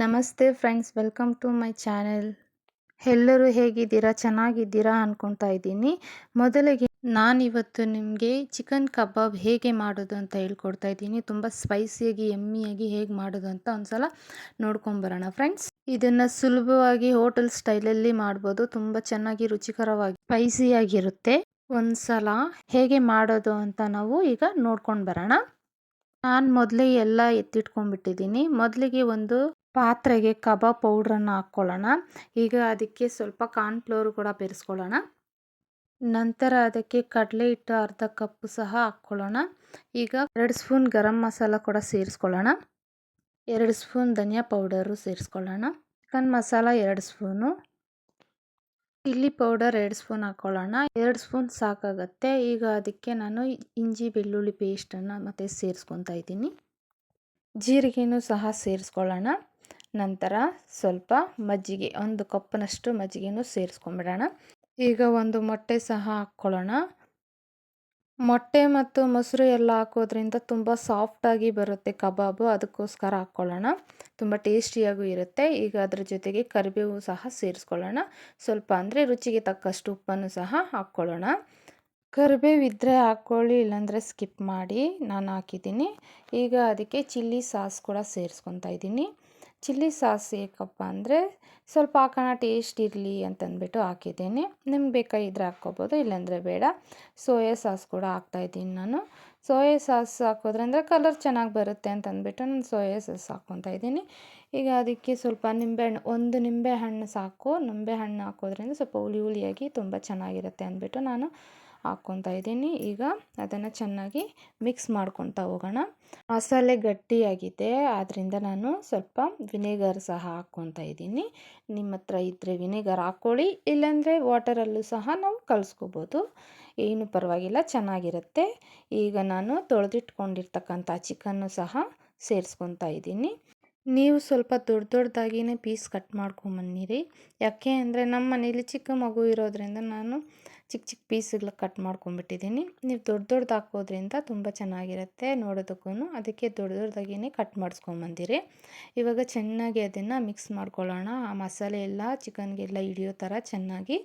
ನಮಸ್ತೆ friends, welcome to my channel. ಎಲ್ಲರೂ ಹೇಗಿದ್ದೀರಾ? ಚೆನ್ನಾಗಿದ್ದೀರಾ ಅಂದ್ಕೊತಾ ಇದ್ದೀನಿ. ಮೊದಲಿಗೆ ನಾನಿವತ್ತು ನಿಮಗೆ ಚಿಕನ್ ಕಬಾಬ್ ಹೇಗೆ ಮಾಡೋದು ಅಂತ ಹೇಳ್ಕೊಡ್ತಾ ಇದ್ದೀನಿ. ತುಂಬ ಸ್ಪೈಸಿಯಾಗಿ, ಎಮ್ಮಿಯಾಗಿ ಹೇಗೆ ಮಾಡೋದು ಅಂತ ಒಂದ್ಸಲ ನೋಡ್ಕೊಂಬರೋಣ ಫ್ರೆಂಡ್ಸ್. ಇದನ್ನು ಸುಲಭವಾಗಿ ಹೋಟೆಲ್ ಸ್ಟೈಲಲ್ಲಿ ಮಾಡ್ಬೋದು. ತುಂಬ ಚೆನ್ನಾಗಿ, ರುಚಿಕರವಾಗಿ, ಸ್ಪೈಸಿಯಾಗಿರುತ್ತೆ. ಒಂದ್ಸಲ ಹೇಗೆ ಮಾಡೋದು ಅಂತ ನಾವು ಈಗ ನೋಡ್ಕೊಂಡು ಬರೋಣ. ನಾನು ಮೊದಲೇ ಎಲ್ಲ ಎತ್ತಿಟ್ಕೊಂಡ್ಬಿಟ್ಟಿದ್ದೀನಿ. ಮೊದಲಿಗೆ ಒಂದು ಪಾತ್ರೆಗೆ ಕಬಾಬ್ ಪೌಡ್ರನ್ನು ಹಾಕ್ಕೊಳ್ಳೋಣ. ಈಗ ಅದಕ್ಕೆ ಸ್ವಲ್ಪ ಕಾರ್ನ್ ಫ್ಲೋರ್ ಕೂಡ ಬೆರೆಸ್ಕೊಳ್ಳೋಣ. ನಂತರ ಅದಕ್ಕೆ ಕಡಲೆ ಹಿಟ್ಟು ಅರ್ಧ ಕಪ್ಪು ಸಹ ಹಾಕ್ಕೊಳ್ಳೋಣ. ಈಗ ಎರಡು ಸ್ಪೂನ್ ಗರಂ ಮಸಾಲ ಕೂಡ ಸೇರಿಸ್ಕೊಳ್ಳೋಣ. ಎರಡು ಸ್ಪೂನ್ ಧನಿಯಾ ಪೌಡರು ಸೇರಿಸ್ಕೊಳ್ಳೋಣ. ಚಿಕನ್ ಮಸಾಲ ಎರಡು ಸ್ಪೂನು. ಇಲ್ಲಿ ಪೌಡರ್ ಎರಡು ಸ್ಪೂನ್ ಹಾಕ್ಕೊಳ್ಳೋಣ. ಎರಡು ಸ್ಪೂನ್ ಸಾಕಾಗತ್ತೆ. ಈಗ ಅದಕ್ಕೆ ನಾನು ಇಂಜಿ ಬೆಳ್ಳುಳ್ಳಿ ಪೇಸ್ಟನ್ನು ಮತ್ತೆ ಸೇರಿಸ್ಕೊತಾ ಇದ್ದೀನಿ. ಜೀರಿಗೆನೂ ಸಹ ಸೇರಿಸ್ಕೊಳ್ಳೋಣ. ನಂತರ ಸ್ವಲ್ಪ ಮಜ್ಜಿಗೆ, ಒಂದು ಕಪ್ನಷ್ಟು ಮಜ್ಜಿಗೆನೂ ಸೇರಿಸ್ಕೊಂಬಿಡೋಣ. ಈಗ ಒಂದು ಮೊಟ್ಟೆ ಸಹ ಹಾಕ್ಕೊಳ್ಳೋಣ. ಮೊಟ್ಟೆ ಮತ್ತು ಮೊಸರು ಎಲ್ಲ ಹಾಕೋದ್ರಿಂದ ತುಂಬ ಸಾಫ್ಟಾಗಿ ಬರುತ್ತೆ ಕಬಾಬು, ಅದಕ್ಕೋಸ್ಕರ ಹಾಕ್ಕೊಳ್ಳೋಣ. ತುಂಬ ಟೇಸ್ಟಿಯಾಗೂ ಇರುತ್ತೆ. ಈಗ ಅದ್ರ ಜೊತೆಗೆ ಕರಿಬೇವು ಸಹ ಸೇರಿಸ್ಕೊಳ್ಳೋಣ. ಸ್ವಲ್ಪ ಅಂದರೆ ರುಚಿಗೆ ತಕ್ಕಷ್ಟು ಉಪ್ಪನ್ನು ಸಹ ಹಾಕ್ಕೊಳ್ಳೋಣ. ಕರಿಬೇವು ಇದ್ದರೆ ಹಾಕ್ಕೊಳ್ಳಿ, ಇಲ್ಲಾಂದರೆ ಸ್ಕಿಪ್ ಮಾಡಿ. ನಾನು ಹಾಕಿದ್ದೀನಿ. ಈಗ ಅದಕ್ಕೆ ಚಿಲ್ಲಿ ಸಾಸ್ ಕೂಡ ಸೇರಿಸ್ಕೊತಾ ಇದ್ದೀನಿ. ಚಿಲ್ಲಿ ಸಾಸ್ ಏಕಪ್ಪ ಅಂದರೆ ಸ್ವಲ್ಪ ಹಾಕೋಣ ಟೇಸ್ಟ್ ಇರಲಿ ಅಂತಂದ್ಬಿಟ್ಟು ಹಾಕಿದ್ದೀನಿ. ನಿಮ್ಗೆ ಬೇಕಾಗಿದ್ದರೆ ಹಾಕ್ಕೋಬೋದು, ಇಲ್ಲಾಂದರೆ ಬೇಡ. ಸೋಯಾ ಸಾಸ್ ಕೂಡ ಹಾಕ್ತಾಯಿದ್ದೀನಿ ನಾನು. ಸೋಯಾ ಸಾಸ್ ಹಾಕೋದ್ರಿಂದ ಕಲರ್ ಚೆನ್ನಾಗಿ ಬರುತ್ತೆ ಅಂತ ಅಂದ್ಬಿಟ್ಟು ನಾನು ಸೋಯಾ ಸಾಸ್ ಹಾಕ್ಕೊತಾ ಇದ್ದೀನಿ. ಈಗ ಅದಕ್ಕೆ ಸ್ವಲ್ಪ ನಿಂಬೆಹಣ್ಣು, ಒಂದು ನಿಂಬೆಹಣ್ಣು ಸಾಕು. ನಿಂಬೆಹಣ್ಣು ಹಾಕೋದ್ರಿಂದ ಸ್ವಲ್ಪ ಹುಳಿ ಹುಳಿಯಾಗಿ ತುಂಬ ಚೆನ್ನಾಗಿರುತ್ತೆ ಅಂದ್ಬಿಟ್ಟು ನಾನು ಹಾಕ್ಕೊತಾ ಇದ್ದೀನಿ. ಈಗ ಅದನ್ನು ಚೆನ್ನಾಗಿ ಮಿಕ್ಸ್ ಮಾಡ್ಕೊತಾ ಹೋಗೋಣ. ಮಸಾಲೆ ಗಟ್ಟಿಯಾಗಿದೆ. ಆದ್ದರಿಂದ ನಾನು ಸ್ವಲ್ಪ ವಿನೆಗರ್ ಸಹ ಹಾಕ್ಕೊತಾ ಇದ್ದೀನಿ. ನಿಮ್ಮ ಹತ್ರ ಇದ್ದರೆ ವಿನೆಗರ್ ಹಾಕ್ಕೊಳ್ಳಿ. ಇಲ್ಲಾಂದರೆ ವಾಟರಲ್ಲೂ ಸಹ ನಾವು ಕಲಿಸ್ಕೋಬೋದು. ಏನು ಪರವಾಗಿಲ್ಲ, ಚೆನ್ನಾಗಿರುತ್ತೆ. ಈಗ ನಾನು ತೊಳೆದಿಟ್ಕೊಂಡಿರ್ತಕ್ಕಂಥ ಚಿಕನ್ನು ಸಹ ಸೇರಿಸ್ಕೊತಾ ಇದ್ದೀನಿ. ನೀವು ಸ್ವಲ್ಪ ದೊಡ್ಡ ದೊಡ್ಡದಾಗಿಯೇ ಪೀಸ್ ಕಟ್ ಮಾಡ್ಕೊಂಬನ್ನಿರಿ. ಯಾಕೆ ಅಂದರೆ ನಮ್ಮ ಮನೇಲಿ ಚಿಕ್ಕ ಮಗು ಇರೋದ್ರಿಂದ ನಾನು ಚಿಕ್ಕ ಚಿಕ್ಕ ಪೀಸ್ಗಳು ಕಟ್ ಮಾಡ್ಕೊಂಬಿಟ್ಟಿದ್ದೀನಿ ನೀವು ದೊಡ್ಡ ದೊಡ್ಡದು ಹಾಕೋದ್ರಿಂದ ತುಂಬ ಚೆನ್ನಾಗಿರುತ್ತೆ ನೋಡೋದಕ್ಕೂ ಅದಕ್ಕೆ ದೊಡ್ಡ ದೊಡ್ಡದಾಗಿಯೇ ಕಟ್ ಮಾಡಿಸ್ಕೊಂಬಂದಿರಿ ಇವಾಗ ಚೆನ್ನಾಗಿ ಅದನ್ನು ಮಿಕ್ಸ್ ಮಾಡ್ಕೊಳ್ಳೋಣ. ಆ ಮಸಾಲೆ ಎಲ್ಲ ಚಿಕನ್ಗೆಲ್ಲ ಹಿಡಿಯೋ ಥರ ಚೆನ್ನಾಗಿ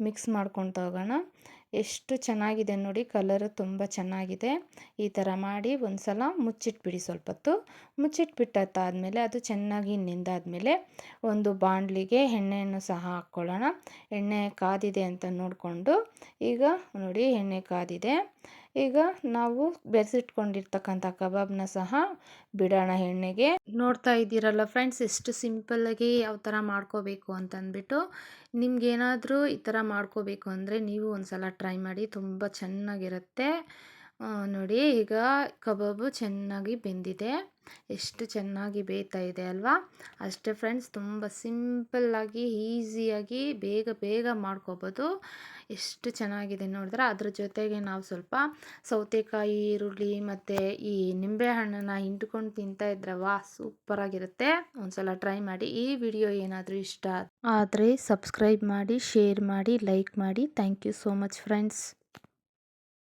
ಮಿಕ್ಸ್ ಮಾಡ್ಕೊತ ಹೋಗೋಣ ಎಷ್ಟು ಚೆನ್ನಾಗಿದೆ ನೋಡಿ, ಕಲರು ತುಂಬ ಚೆನ್ನಾಗಿದೆ. ಈ ಥರ ಮಾಡಿ ಒಂದು ಸಲ ಮುಚ್ಚಿಟ್ಬಿಡಿ ಸ್ವಲ್ಪ ಹೊತ್ತು. ಮುಚ್ಚಿಟ್ಬಿಟ್ಟಾದ್ಮೇಲೆ ಅದು ಚೆನ್ನಾಗಿ ನಿಂದಾದಮೇಲೆ ಒಂದು ಬಾಣಲಿಗೆ ಎಣ್ಣೆಯನ್ನು ಸಹ ಹಾಕ್ಕೊಳ್ಳೋಣ. ಎಣ್ಣೆ ಕಾದಿದೆ ಅಂತ ನೋಡಿಕೊಂಡು. ಈಗ ನೋಡಿ ಎಣ್ಣೆ ಕಾದಿದೆ. ಈಗ ನಾವು ಬೆರೆಸಿಟ್ಕೊಂಡಿರ್ತಕ್ಕಂಥ ಕಬಾಬ್ನ ಸಹ ಬಿಡೋಣ ಎಣ್ಣೆಗೆ. ನೋಡ್ತಾ ಇದ್ದೀರಲ್ಲ ಫ್ರೆಂಡ್ಸ್, ಎಷ್ಟು ಸಿಂಪಲ್ಲಾಗಿ ಯಾವ ಥರ ಮಾಡ್ಕೋಬೇಕು ಅಂತಂದ್ಬಿಟ್ಟು. ನಿಮ್ಗೇನಾದರೂ ಈ ಥರ ಮಾಡ್ಕೋಬೇಕು ಅಂದರೆ ನೀವು ಒಂದು ಸಲ ಟ್ರೈ ಮಾಡಿ, ತುಂಬ ಚೆನ್ನಾಗಿರುತ್ತೆ. ನೋಡಿ, ಈಗ ಕಬಾಬು ಚೆನ್ನಾಗಿ ಬೆಂದಿದೆ. ಎಷ್ಟು ಚೆನ್ನಾಗಿ ಬೇಯ್ತಾ ಇದೆ ಅಲ್ವಾ? ಅಷ್ಟೇ ಫ್ರೆಂಡ್ಸ್ ತುಂಬ ಸಿಂಪಲ್ಲಾಗಿ ಈಸಿಯಾಗಿ ಬೇಗ ಬೇಗ ಮಾಡ್ಕೋಬೋದು. ಎಷ್ಟು ಚೆನ್ನಾಗಿದೆ ನೋಡಿದ್ರೆ ಅದ್ರ ಜೊತೆಗೆ ನಾವು ಸ್ವಲ್ಪ ಸೌತೆಕಾಯಿ, ಈರುಳ್ಳಿ ಮತ್ತು ಈ ನಿಂಬೆಹಣ್ಣನ್ನು ಹಿಂಡ್ಕೊಂಡು ತಿಂತಾ ಇದ್ರೆ ವಾ ಸೂಪರಾಗಿರುತ್ತೆ ಒಂದ್ಸಲ ಟ್ರೈ ಮಾಡಿ, ಈ ವಿಡಿಯೋ ಏನಾದರೂ ಇಷ್ಟ ಆದರೆ ಸಬ್ಸ್ಕ್ರೈಬ್ ಮಾಡಿ ಶೇರ್ ಮಾಡಿ ಲೈಕ್ ಮಾಡಿ. Thank you so much friends